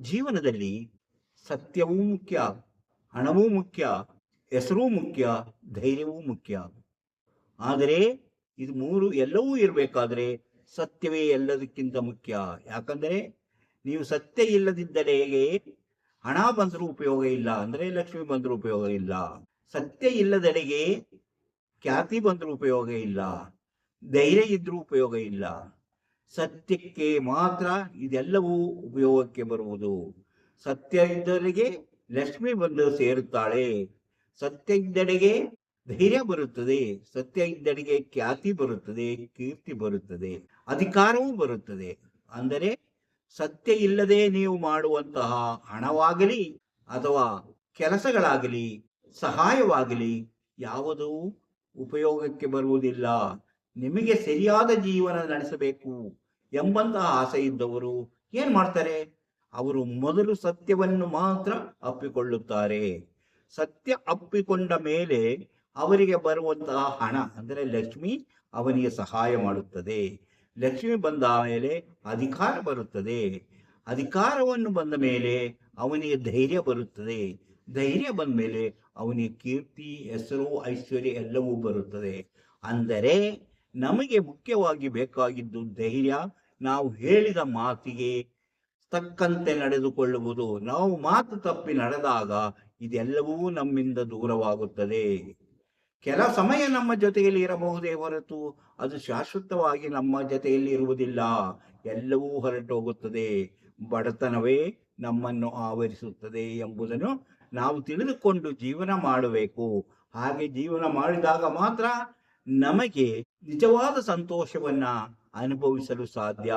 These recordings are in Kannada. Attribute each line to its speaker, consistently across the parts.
Speaker 1: ಜೀವನದಲ್ಲಿ ಸತ್ಯವೂ ಮುಖ್ಯ, ಹಣವೂ ಮುಖ್ಯ, ಹೆಸರೂ ಮುಖ್ಯ, ಧೈರ್ಯವೂ ಮುಖ್ಯ. ಆದರೆ ಇದು ಮೂರು ಎಲ್ಲವೂ ಇರಬೇಕಾದ್ರೆ ಸತ್ಯವೇ ಎಲ್ಲದಕ್ಕಿಂತ ಮುಖ್ಯ. ಯಾಕಂದರೆ ನೀವು ಸತ್ಯ ಇಲ್ಲದಿದ್ದರೆ ಹಣ ಬಂದರೂ ಉಪಯೋಗ ಇಲ್ಲ ಅಂದರೆ ಲಕ್ಷ್ಮಿ ಬಂದರೂ ಉಪಯೋಗ ಇಲ್ಲ. ಸತ್ಯ ಇಲ್ಲದೆಡೆಗೆ ಖ್ಯಾತಿ ಬಂದರೂ ಉಪಯೋಗ ಇಲ್ಲ. ಧೈರ್ಯ ಇದ್ರೂ ಉಪಯೋಗ ಇಲ್ಲ. ಸತ್ಯಕ್ಕೆ ಮಾತ್ರ ಇದೆಲ್ಲವೂ ಉಪಯೋಗಕ್ಕೆ ಬರುವುದು. ಸತ್ಯ ಇದ್ದವರಿಗೆ ಲಕ್ಷ್ಮಿ ಬಂದು ಸೇರುತ್ತಾಳೆ. ಸತ್ಯ ಇದ್ದಡೆಗೆ ಧೈರ್ಯ ಬರುತ್ತದೆ. ಸತ್ಯ ಇದ್ದಡೆಗೆ ಖ್ಯಾತಿ ಬರುತ್ತದೆ, ಕೀರ್ತಿ ಬರುತ್ತದೆ, ಅಧಿಕಾರವೂ ಬರುತ್ತದೆ. ಅಂದರೆ ಸತ್ಯ ಇಲ್ಲದೆ ನೀವು ಮಾಡುವಂತಹ ಹಣವಾಗಲಿ ಅಥವಾ ಕೆಲಸಗಳಾಗಲಿ, ಸಹಾಯವಾಗಲಿ ಯಾವುದೂ ಉಪಯೋಗಕ್ಕೆ ಬರುವುದಿಲ್ಲ. ನಿಮಗೆ ಸರಿಯಾದ ಜೀವನ ನಡೆಸಬೇಕು ಎಂಬಂತಹ ಆಸೆ ಇದ್ದವರು ಏನ್ ಮಾಡ್ತಾರೆ? ಅವರು ಮೊದಲು ಸತ್ಯವನ್ನು ಮಾತ್ರ ಅಪ್ಪಿಕೊಳ್ಳುತ್ತಾರೆ. ಸತ್ಯ ಅಪ್ಪಿಕೊಂಡ ಮೇಲೆ ಅವರಿಗೆ ಬರುವಂತಹ ಹಣ, ಅಂದರೆ ಲಕ್ಷ್ಮಿ ಅವನಿಗೆ ಸಹಾಯ ಮಾಡುತ್ತದೆ. ಲಕ್ಷ್ಮಿ ಬಂದ ಮೇಲೆ ಅಧಿಕಾರ ಬರುತ್ತದೆ. ಅಧಿಕಾರವನ್ನು ಬಂದ ಮೇಲೆ ಅವನಿಗೆ ಧೈರ್ಯ ಬರುತ್ತದೆ. ಧೈರ್ಯ ಬಂದ ಮೇಲೆ ಅವನಿಗೆ ಕೀರ್ತಿ, ಹೆಸರು, ಐಶ್ವರ್ಯ ಎಲ್ಲವೂ ಬರುತ್ತದೆ. ಅಂದರೆ ನಮಗೆ ಮುಖ್ಯವಾಗಿ ಬೇಕಾಗಿದ್ದು ಧೈರ್ಯ, ನಾವು ಹೇಳಿದ ಮಾತಿಗೆ ತಕ್ಕಂತೆ ನಡೆದುಕೊಳ್ಳುವುದು, ನಾವು ಮಾತು ತಪ್ಪಿ ನಡೆದಾಗ ಇದೆಲ್ಲವೂ ನಮ್ಮಿಂದ ದೂರವಾಗುತ್ತದೆ. ಕೆಲ ಸಮಯ ನಮ್ಮ ಜೊತೆಯಲ್ಲಿ ಇರಬಹುದೇ ಹೊರತು ಅದು ಶಾಶ್ವತವಾಗಿ ನಮ್ಮ ಜೊತೆಯಲ್ಲಿ ಇರುವುದಿಲ್ಲ. ಎಲ್ಲವೂ ಹೊರಟೋಗುತ್ತದೆ. ಬಡತನವೇ ನಮ್ಮನ್ನು ಆವರಿಸುತ್ತದೆ ಎಂಬುದನ್ನು ನಾವು ತಿಳಿದುಕೊಂಡು ಜೀವನ ಮಾಡಬೇಕು. ಹಾಗೆ ಜೀವನ ಮಾಡಿದಾಗ ಮಾತ್ರ ನಮಗೆ ನಿಜವಾದ ಸಂತೋಷವನ್ನ ಅನುಭವಿಸಲು ಸಾಧ್ಯ.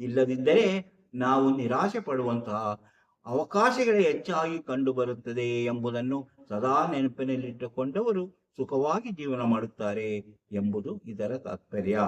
Speaker 1: ಇಲ್ಲದಿದ್ದರೆ ನಾವು ನಿರಾಶೆ ಪಡುವಂತಹ ಅವಕಾಶಗಳೇ ಹೆಚ್ಚಾಗಿ ಕಂಡುಬರುತ್ತದೆ ಎಂಬುದನ್ನು ಸದಾ ನೆನಪಿನಲ್ಲಿಟ್ಟುಕೊಂಡವರು ಸುಖವಾಗಿ ಜೀವನ ಮಾಡುತ್ತಾರೆ ಎಂಬುದು ಇದರ ತಾತ್ಪರ್ಯ.